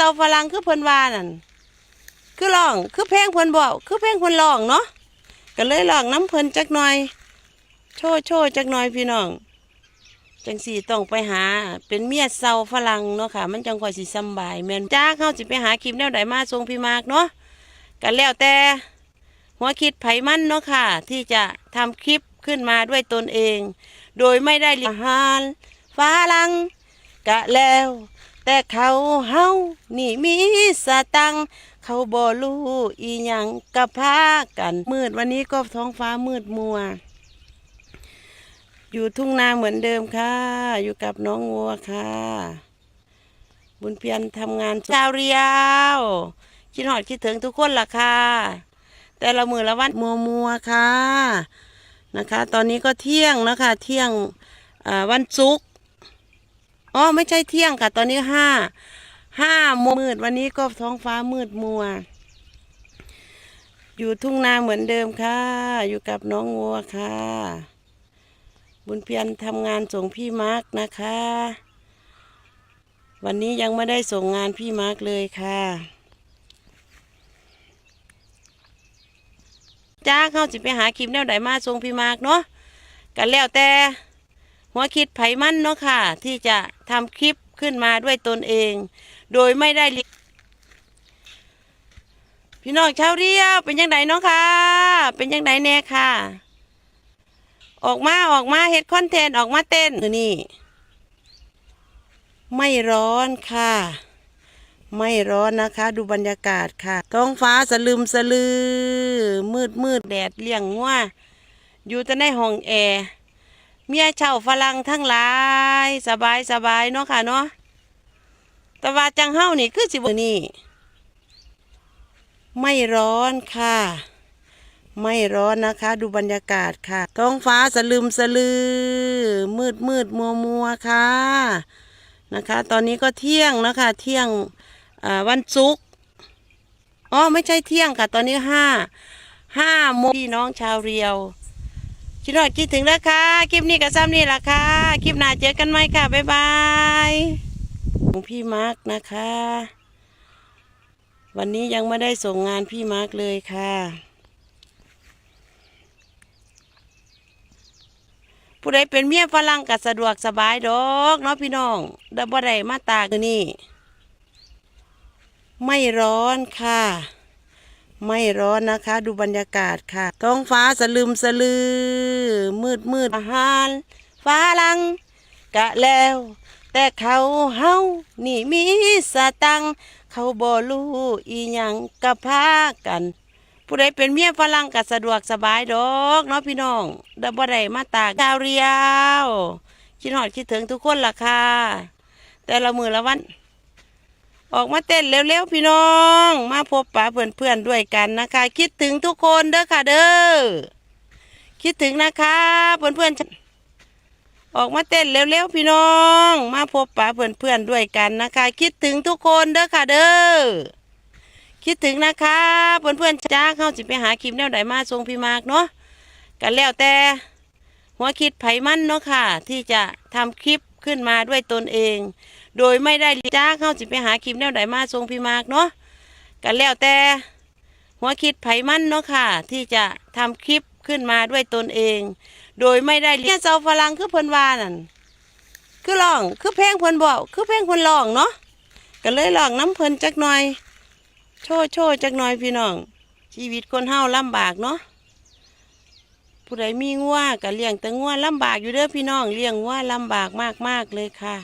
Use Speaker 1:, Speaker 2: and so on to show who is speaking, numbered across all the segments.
Speaker 1: เจ้าฝรั่งคือเพิ่นว่านั่นคือร้องคือเพลงเพิ่นบอกคือเพลงเพิ่นร้องเนาะก็เลยร้องน้ำเพิ่นจักหน่อย โชว์โชว์จักหน่อยพี่น้องจังสี่ต้องไปหาเป็นเมียเซาฝรั่งเนาะค่ะ มันจังค่อยสิสำบายแมนจ้าเข้าสิไปหาคลิปแนวใดมาทรงพี่มากเนาะกันแล้วแต่หัวคิดไผมันเนาะค่ะ ที่จะทำคลิปขึ้นมาด้วยตนเอง โดยไม่ได้เรียนอาหารฝรั่งกะแล้ว แต่เขาเฮานี่มีสตังเขาบ่รู้อีหยังกะพากัน มืดวันนี้ก็ท้องฟ้ามืดมัว อยู่ทุ่งนาเหมือนเดิมค่ะ อยู่กับน้องวัวค่ะ บุญเพียรทำงานช้าเรียวคิดหอดคิดถึงทุกคนล่ะค่ะ แต่ละมือละวันมัวมัวค่ะนะคะ ตอนนี้ก็เที่ยงนะคะเที่ยงวันศุกร์ อ๋อไม่ใช่เที่ยงค่ะ ตอนนี้ห้าห้าโมงมืดวันนี้ก็ท้องฟ้ามืดมัว อยู่ทุ่งนาเหมือนเดิมค่ะ อยู่กับน้องวัวค่ะ บุญเพียรทำงานส่งพี่มาร์กนะคะ วันนี้ยังไม่ได้ส่งงานพี่มาร์กเลยค่ะจ้าเข้าสิไปหาคลิปแนวใดมาส่งพี่มาร์กเนาะกันแล้วแต่ หัวคิดไผมั่นเนาะค่ะ ที่จะทำคลิปขึ้นมาด้วยตนเอง โดยไม่ได้พี่น้องชาวเรียวเป็นยังไงเนาะค่ะ เป็นยังไงแน่ค่ะ ออกมาออกมาเฮ็ดคอนเทนต์ออกมาเต้นนี่ ไม่ร้อนค่ะ ไม่ร้อนนะคะ ดูบรรยากาศค่ะ ท้องฟ้าสลืมสลือ มืดมืดแดดเลี่ยงงัวอยู่แต่ในห้องแอร์ เมียเช่าฝรั่งทั้งหลาย สบายสบายเนาะค่ะเนาะแต่ว่าจังเฮ้านี่คือสิบนี่ ไม่ร้อนค่ะ ไม่ร้อนนะคะ ดูบรรยากาศค่ะ ท้องฟ้าสลืมสลือ มืดมืดมัวมัวค่ะนะคะ ตอนนี้ก็เที่ยงนะคะ เที่ยงวันศุกร์อ๋อไม่ใช่เที่ยงค่ะ ตอนนี้ห้าห้าโมงพี่น้องชาวเรียว คิดหอดคิดถึงแล้วค่ะ คลิปนี้กับซ้ำนี่แหละค่ะ คลิปหน้าเจอกันไหมค่ะ บ๊ายบายของพี่มาร์กนะคะ วันนี้ยังไม่ได้ส่งงานพี่มาร์กเลยค่ะ ผู้ใดเป็นเมียฝรั่งก็สะดวกสบายดอกเนาะพี่น้องดับบ่ได้มาตากคือนี่ ไม่ร้อนค่ะ ไม่ร้อนนะคะ ดูบรรยากาศค่ะ ท้องฟ้าสลืมสลือ มืดมืดอาหารฟ้าลัง กะแล้ว แต่เขาเฮานี่มีสตัง เขาบ่รู้อีหยังกะพากัน ผู้ใดเป็นเมียฝรั่งก็สะดวกสบายดอกเนาะพี่น้องดับบ่ได้มาตากดาวเรียวคิดหอดคิดถึงทุกคนล่ะค่ะ แต่ละมือละวัน ออกมาเต้นเร็วๆพี่น้อง มาพบปะเพื่อนๆด้วยกันนะคะ คิดถึงทุกคนเด้อค่ะเด้อคิดถึงนะคะเพื่อนๆออกมาเต้นเร็วๆพี่น้อง มาพบปะเพื่อนๆด้วยกันนะคะ คิดถึงทุกคนเด้อค่ะเด้อคิดถึงนะคะเพื่อนๆจ้าเข้าสิไปหาคลิปแนวใดมาทรงพี่มากเนาะกันแล้วแต่หัวคิดไผมันเนาะค่ะ ที่จะทำคลิปขึ้นมาด้วยตนเอง โดยไม่ได้จ้าเข้าสิไปหาคลิปแนวใดมาทรงพี่มากเนาะกันแล้วแต่หัวคิดไผมั่นเนาะค่ะ ที่จะทำคลิปขึ้นมาด้วยตนเอง โดยไม่ได้เรียนเจ้าฝรั่งคือเพิ่นว่านั่นคือร้องคือเพลงเพิ่นบอกคือเพลงเพิ่นร้องเนาะก็เลยร้องน้ำเพิ่นจักหน่อย โชว์โชว์จักหน่อยพี่น้อง ชีวิตคนเฮาลำบากเนาะผู้ใดมีงัวก็เลี้ยงแต่งัวลำบากอยู่เด้อพี่น้องเลี้ยงงัวลำบากมากๆเลยค่ะ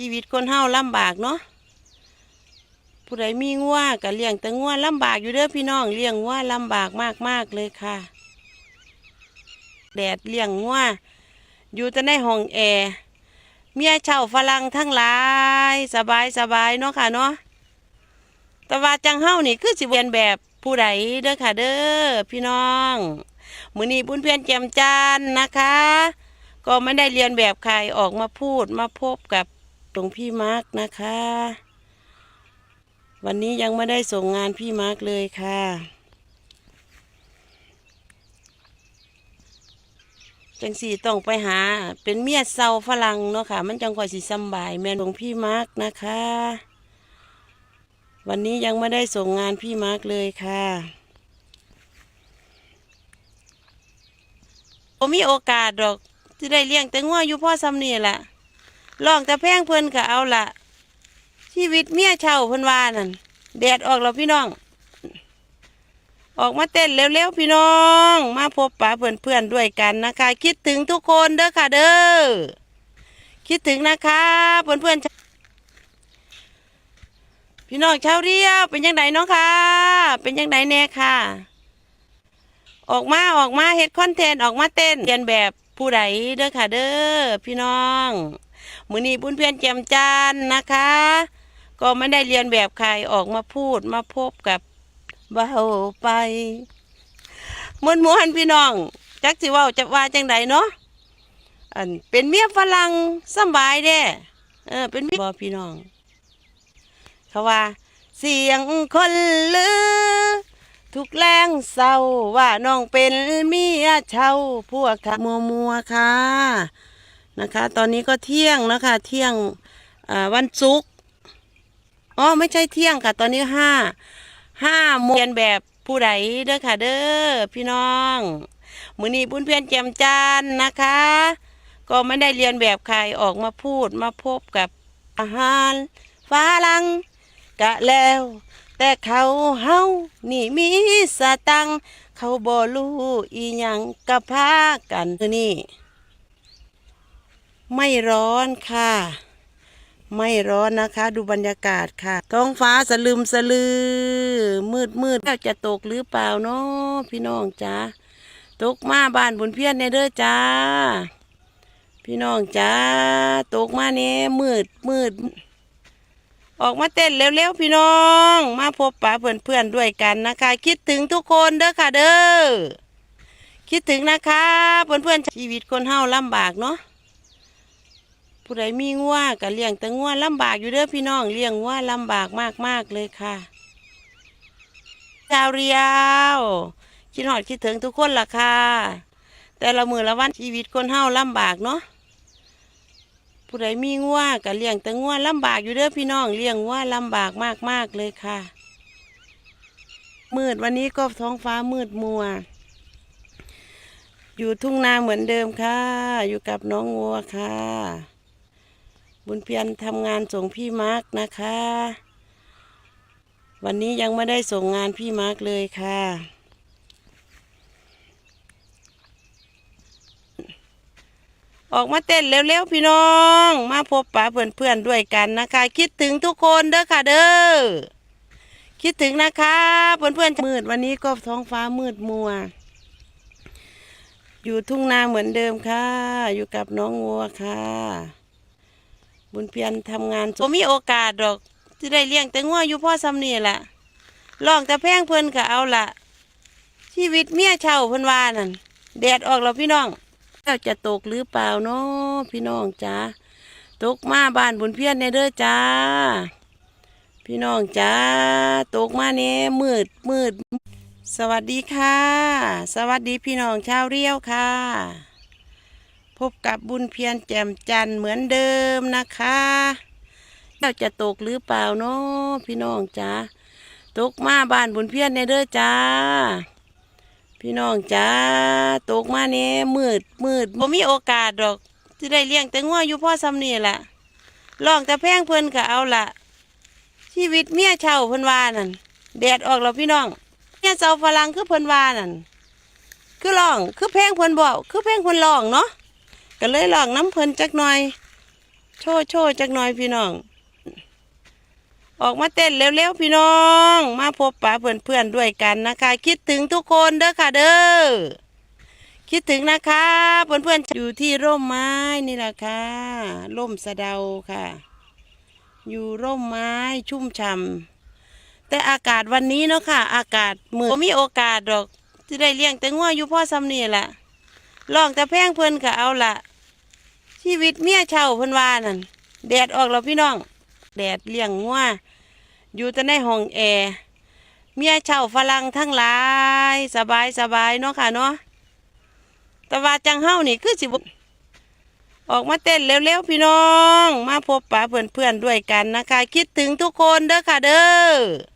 Speaker 1: ชีวิตคนเฮาลำบากเนาะผู้ใดมีงัวก็เลี้ยงแต่งัวลำบากอยู่เด้อพี่น้องเลี้ยงงัวลำบากมากๆเลยค่ะ แดดเลี้ยงงัวอยู่แต่ในห้องแอร์เมียเช่าฝรั่งทั้งหลายสบายสบายเนาะค่ะเนาะแต่ว่าจังเฮานี่คือสิเวียนแบบผู้ใดเด้อค่ะเด้อพี่น้องมือนี้บุญเพียนแจมจันนะคะ ก็ไม่ได้เรียนแบบใครออกมาพูดมาพบกับ หลวงพี่มาร์กนะคะ วันนี้ยังไม่ได้ส่งงานพี่มาร์กเลยค่ะจังสี่ต้องไปหาเป็นเมียเซาฝรั่งเนาะค่ะ มันจังคอยสิสำบายแม่นของพี่มาร์กนะคะ วันนี้ยังไม่ได้ส่งงานพี่มาร์กเลยค่ะผมมีโอกาสดอกที่ได้เลี้ยงแต่งัวอยู่พ่อซ้ำนี่แหละ ลองต่แพงเพิ่นก็เอาละชีวิตเมียเช่าเพิ่นว่านั่นแดดออกแล้วพี่น้อง ออกมาเต้นเร็วๆพี่น้อง มาพบปะเพื่อนๆด้วยกันนะคะ คิดถึงทุกคนเด้อค่ะเด้อคิดถึงนะคะเพื่อนๆพี่น้องชาวเรียวเป็นยังไงน้องค่ะเป็นยังไงแน่ค่ะ ออกมาออกมาเฮ็ดคอนเทนต์ออกมาเต้นเรียนแบบ ผู้ใดเด้อค่ะเด้อพี่น้องมือนี้บุญเพียนแจมจันนะคะ ก็ไม่ได้เรียนแบบใครออกมาพูดมาพบกับเบาไปมวนมวนๆพี่น้อง จักสิว่าจะว่าจังใดเนาะอันเป็นเมียฝรั่งสบายเด้เออเป็นเมียบอพี่น้อง เขาว่า เสียงคนลือ ทุกแรงเศร้าว่าน้องเป็นเมียเช่าพวกค่ะมัวมัวค่ะนะคะ ตอนนี้ก็เที่ยงนะคะเที่ยงวันศุกร์อ๋อไม่ใช่เที่ยงค่ะ ตอนนี้ห้าห้าโมงเรียนแบบผู้ใดเด้อค่ะ เด้อพี่น้องมือนี้บุญเพียนแจมจันนะคะ ก็ไม่ได้เรียนแบบใครออกมาพูดมาพบกับอาหารฟ้าลังกะแล้ว แต่เขาเฮานี่มีสตัง เขาบ่รู้อีหยังกะพากันนี่ ไม่ร้อนค่ะ ไม่ร้อนนะคะ ดูบรรยากาศค่ะ ท้องฟ้าสลืมสลือ มืดมืดแล้วจะตกหรือเปล่าเนาะพี่น้องจ้าตกมาบ้านบุญเพียรในเด้อจ้า พี่น้องจ้าตกมาเนี่ยมืดมืด ออกมาเต้นเร็วๆพี่น้อง มาพบปะเพื่อนๆด้วยกันนะคะ คิดถึงทุกคนเด้อค่ะเด้อคิดถึงนะคะเพื่อนๆชีวิตคนเฮาลำบากเนาะผู้ใดมีงัวก็เลี้ยงแต่งัวลำบากอยู่เด้อพี่น้องเลี้ยงงัวลำบากมากๆเลยค่ะชาวเรียวคิดหอดคิดถึงทุกคนล่ะค่ะแต่ละมือละวันชีวิตคนเฮาลำบากเนาะ ผู้ใดมีงัวก็เลี้ยงแต่งัวลำบากอยู่เด้อพี่น้องเลี้ยงงัวลำบากมากๆเลยค่ะ มืดวันนี้ก็ท้องฟ้ามืดมัว อยู่ทุ่งนาเหมือนเดิมค่ะ อยู่กับน้องงัวค่ะ บุญเพียรทำงานส่งพี่มาร์กนะคะ วันนี้ยังไม่ได้ส่งงานพี่มาร์กเลยค่ะ ออกมาเต้นเร็วๆพี่น้อง มาพบปะเพื่อนๆด้วยกันนะคะ คิดถึงทุกคนเด้อค่ะเด้อคิดถึงนะคะเพื่อนๆมืดวันนี้ก็ท้องฟ้ามืดมัว อยู่ทุ่งนาเหมือนเดิมค่ะ อยู่กับน้องงัวค่ะ บุญเพียรทำงานผมมีโอกาสดอกที่ได้เลี้ยงแต่งัวอยู่พ่อซ้ำนี่แหละลองแต่แพงเพิ่นก็เอาละชีวิตเมียเช่าเพิ่นว่านั่นแดดออกแล้วพี่น้อง แล้วจะตกหรือเปล่าเนาะพี่น้องจ้าตกมาบ้านบุญเพียรในเด้อจ้า พี่น้องจ้าตกมาเนี่ยมืดมืด สวัสดีค่ะ สวัสดีพี่น้องชาวเรียวค่ะ พบกับบุญเพียรแจ่มจันทร์เหมือนเดิมนะคะเราจะตกหรือเปล่าเนาะพี่น้องจ้าตกมาบ้านบุญเพียรในเด้อจ้า พี่น้องจ้าตกมาเนี่ยมืดมืดผมมีโอกาสดอกที่ได้เลี้ยงแต่งัวอยู่พ่อซ้ำนี่แหละลองแต่แพงเพิ่นก็เอาละชีวิตเมียเช่าเพิ่นว่านั่นแดดออกแล้วพี่น้องเมียเจ้าฝรั่งคือเพิ่นว่านั่นคือร้องคือเพงเพิ่นบอกคือเพงเพิ่นร้องเนาะก็เลยลองน้ำเพลินจักหน่อย โชว์โชว์จักหน่อยพี่น้อง ออกมาเต้นเร็วๆพี่น้อง มาพบปะเพื่อนๆด้วยกันนะคะ คิดถึงทุกคนเด้อค่ะเด้อคิดถึงนะคะเพื่อนๆอยู่ที่ร่มไม้นี่แหละค่ะร่มสะเดาค่ะ อยู่ร่มไม้ชุ่มฉ่ำแต่อากาศวันนี้เนาะค่ะ อากาศเหมือนมีโอกาสดอกที่ได้เลี้ยงแต่งัวอยู่พ่อซ้ำนี่แหละลองแต่แพงเพิ่อนก็เอาละชีวิตเมียเช่าเพิ่นว่านั่นแดดออกแล้วพี่น้อง แดดเลี้ยงงัวอยู่แต่ในห้องแอร์เมียเช่าฝรั่งทั้งหลาย สบายสบายเนาะค่ะเนาะแต่ว่าจังเฮ้านี่คือสิบออกมาเต้นเร็วๆพี่น้อง มาพบปะเพื่อนๆด้วยกันนะคะ คิดถึงทุกคนเด้อค่ะเด้อ